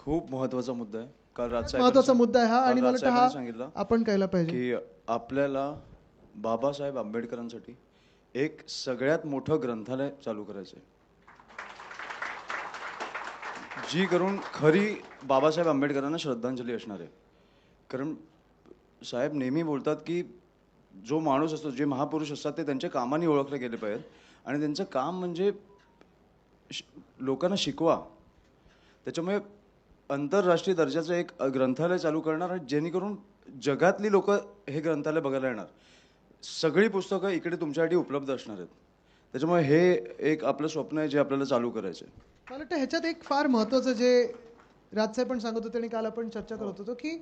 खूप महत्त्वाचा मुद्दा आहे. काल राजसाहेबांनी महत्त्वाचा मुद्दा आहे हा आणि मला वाटतं हा सांगितलं आपण कळला पाहिजे. की आपल्याला बाबासाहेब आंबेडकरांसाठी एक सगळ्यात मोठं ग्रंथालय चालू करायचं आहे जी करून खरी बाबासाहेब आंबेडकरांना श्रद्धांजली असणार आहे. कारण साहेब नेहमी बोलतात की जो माणूस असतो जे महापुरुष असतात ते त्यांच्या कामाने ओळखले गेले पाहिजेत. आणि त्यांचं काम म्हणजे श- लोकांना शिकवा. त्याच्यामुळे आंतरराष्ट्रीय दर्जाचं एक ग्रंथालय चालू करणार आणि जेणेकरून जगातली लोक हे ग्रंथालय बघायला येणार. सगळी पुस्तकं इकडे तुमच्यासाठी उपलब्ध असणार आहेत. त्याच्यामुळे हे एक आपलं स्वप्न आहे जे आपल्याला चालू करायचं आहे मला वाटतं ह्याच्यात एक फार महत्त्वाचं जे राजसाहेब पण सांगत होते आणि काल आपण चर्चा करत होतो की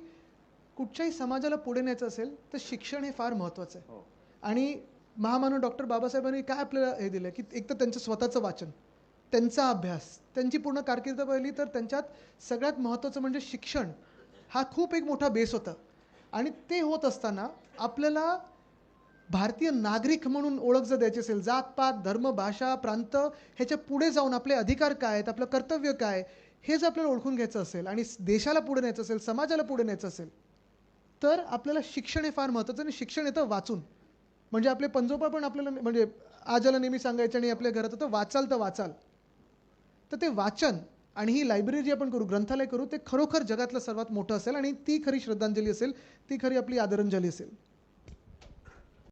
कुठच्याही समाजाला पुढे न्यायचं असेल तर शिक्षण हे फार महत्त्वाचं आहे. आणि महामानव डॉक्टर बाबासाहेबांनी काय आपल्याला हे दिलं की एक तर त्यांचं स्वतःचं वाचन. त्यांचा अभ्यास त्यांची पूर्ण कारकीर्द पाहिली तर त्यांच्यात सगळ्यात महत्त्वाचं म्हणजे शिक्षण हा खूप एक मोठा बेस होता. आणि ते होत असताना आपल्याला भारतीय नागरिक म्हणून ओळख जर द्यायची असेल जातपात धर्म भाषा प्रांत ह्याच्या पुढे जाऊन आपले अधिकार काय आहेत आपलं कर्तव्य काय हे जर आपल्याला ओळखून घ्यायचं असेल आणि देशाला पुढे न्यायचं असेल समाजाला पुढे न्यायचं असेल तर आपल्याला शिक्षण हे फार महत्त्वाचं आणि शिक्षण येतं वाचून. म्हणजे आपले पंजोबा पण आपल्याला म्हणजे आजाला नेहमी सांगायचे आणि आपल्या घरात होतं वाचाल तर वाचाल. तर ते वाचन आणि ही लायब्ररी जी आपण करू ग्रंथालय करू ते खरोखर जगातलं सर्वात मोठं असेल आणि ती खरी श्रद्धांजली असेल ती खरी आपली आदरांजली असेल.